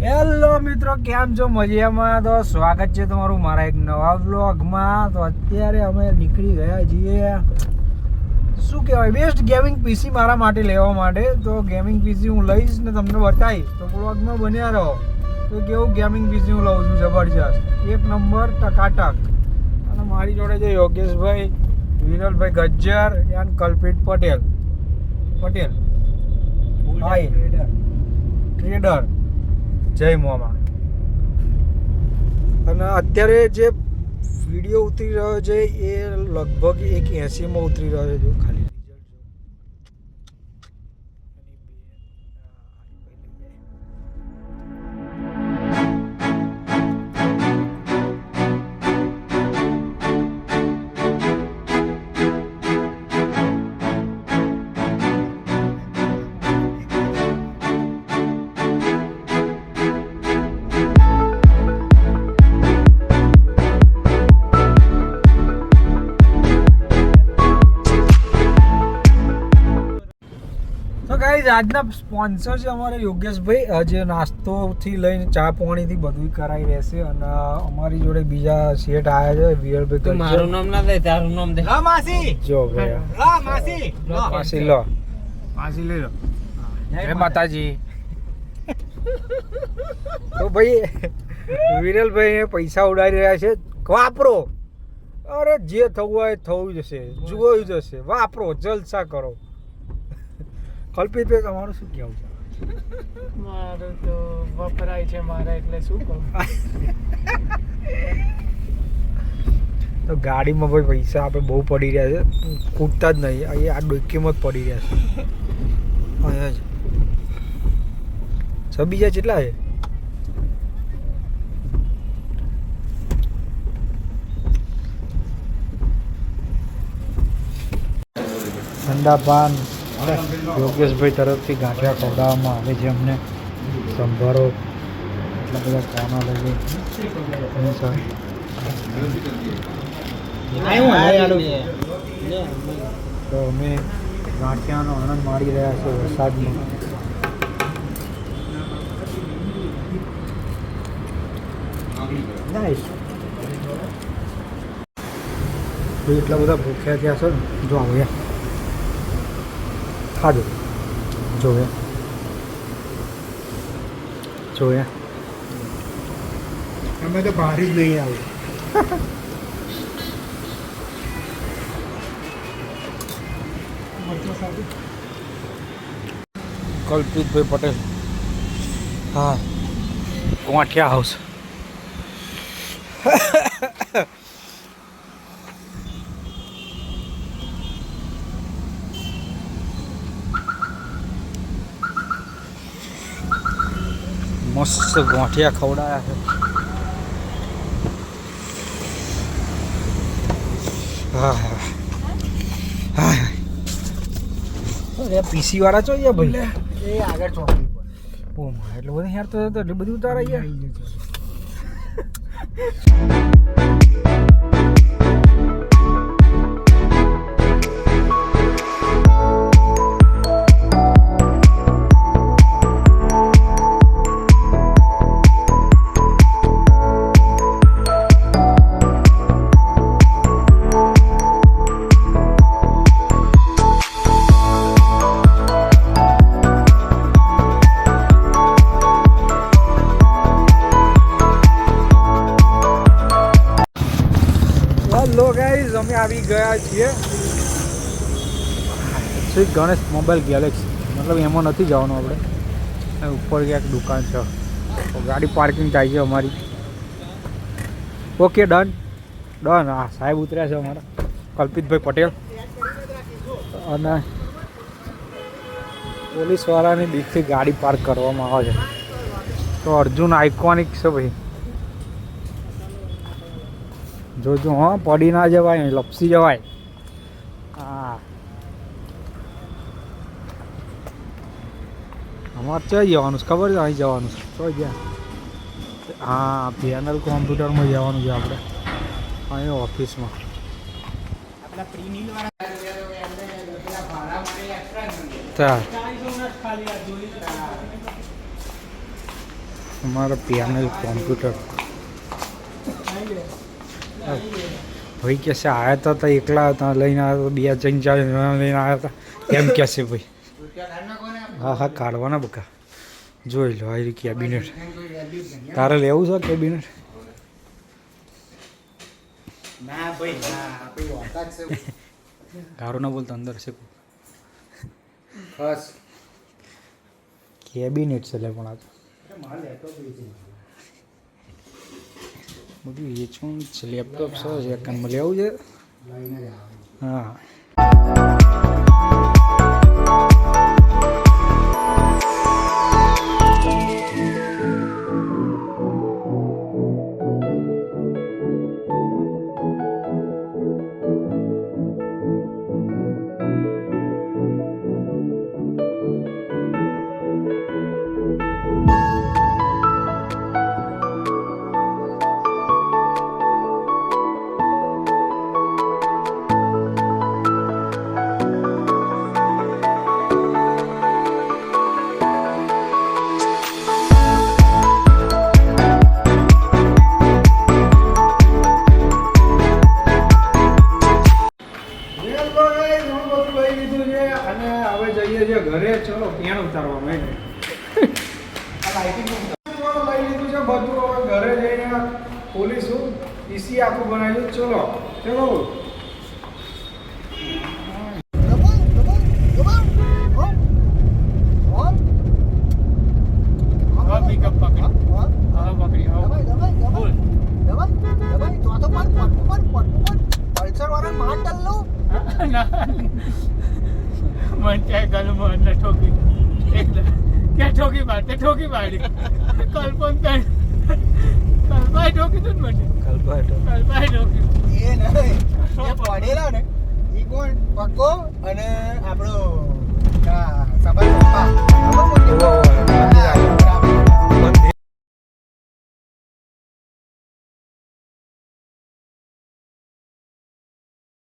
Hello મિત્રો કેમ છો? મજામાં? તો સ્વાગત છે તમારું મારા એક નવા બ્લોગમાં તો અત્યારે અમે નીકળી ગયા છીએ. શું કહેવાય? બેસ્ટ ગેમિંગ પીસી મારા માટે લેવા માટે. તો ગેમિંગ પીસી હું લઈશ ને તમને બતાવીશ. તો બ્લોગમાં બન્યા રહો. તો કેવું ગેમિંગ પીસી હું લઉં છું? જબરજસ્ત. એક નંબર ટકાટક. અને મારી જોડે છે યોગેશભાઈ વિરલભાઈ Gajjar and Kalpit Patel. Patel. Hi trader જય મોમા. અને અત્યારે જે વીડિયો ઉતરી રહ્યો છે, એ લગભગ એક એંસીમાં ઉતરી રહ્યો છે ખાલી. ગાઈઝ આજના સ્પોન્સર છે અમારે યોગેશભાઈ. જે નાસ્તોથી લઈને ચા પાણીથી બધું કરાઈ રહેશે અને અમારી જોડે બીજા શેઠ આવ્યા છે વિરલભાઈ તો મારું નામ ના દે તારું નામ દે. હા માસી. જો ભાઈ. હા. માસી. લો. માસી લો. માસી લઈ લો. જય માતાજી. તો ભાઈ વિરલભાઈ પૈસા ઉડાડી રહ્યા છે. વાપરો. અરે જે થવું હોય થવું જશે જોયું જશે વાપરો જલસા કરો. કલ્પિતભાઈ તમારું શું કહેવું છે? મારું તો વપરાય છે મારા એટલે શું કહું? તો ગાડીમાં ભાઈ પૈસા આપણે બહુ પડી રહ્યા છે. ખૂટતા જ નહીં. અહીંયા આ ડોક્યુમાં જ પડી રહ્યા છે. અહીંયા જ. છબીજા કેટલા છે? ઠંડા પાન યોગેશભાઈ તરફથી ગાંઠિયા ખવડાવવામાં આવે છે અમને. સંભારો એટલા બધા પાના લઈએ તો અમે ગાંઠિયાનો આનંદ માણી રહ્યા છીએ વરસાદમાં નાઈસ એટલા બધા ભૂખ્યા થયા છે ને જો આવો યાર ખાજો જો યાર જો યાર અમે તો બહાર જ નહીં આવું કલ્પિતભાઈ પટેલ હા કોંઠિયા હાઉસ મસ્ત ગોંઠિયા ખવડાયા છે હા હા હા અરે પીસી વાળા છો ભાઈ એ આગળ ચોકડી પર ઓ માં એટલે બધું યાર તો તો એટલે બધું ઉતારા યાર આવી ગયા છીએ. Shri Ganesh mobile galaxy. મતલબ એમાં નથી જવાનું આપણે. ઉપર ક્યાંક દુકાન છે. ગાડી પાર્કિંગ થાય છે અમારી. Okay, done. ડન. હા, સાહેબ ઉતર્યા છે અમારા. કલ્પિતભાઈ પટેલ. અને પોલીસવાળાની દીકથી ગાડી પાર્ક કરવામાં આવે છે. તો અર્જુન આઇકોનિક છે ભાઈ. જોજો હા પડી ના જવાય લપસી જવાય. હા. અમારે ક્યાં જવાનું છે? ખબર છે? અહીં જવાનું છે. તો ગયા હા પેનલ કોમ્પ્યુટરમાં જવાનું છે આપણે. અહીં ઓફિસમાં અમારા પેનલ કોમ્પ્યુટર ભાઈ કે છે આવ્યા હતા તો એકલા હતા લઈને આવ્યા હતા બે જઈને ચાર લઈને આવ્યા હતા. એમ કે છે ભાઈ. હા હા કાઢવાના બકા. જોઈ લો આવી કેબિનેટ તારે લેવું છે કેબિનેટ ના ભાઈ ના આપણી ગારો ના બોલતો અંદર છે. કેબિનેટ છે લે પણ આ તો. મારા લેપટોપ વેચી બધું વેચવાનું છે. લેપટોપ છે લેવું છે. આવે હા. એને લઈ લીધું છે? બધું હવે ઘરે જઈને ખોલીશું ઈસી આખું બનાવીશું ચલો ચલો. મન ગાલમાં ઠોકી ત્યાં ઠોકી માર? તે ઠોકી મારી. કલ્પન ત્યાં કલ્પાએ ઠોકી તું મને? કલ્પાએ કલ્પાએ ઠોકી એ નહીં પડેલા ને એ કોણ? પક્કો અને આપણો સભા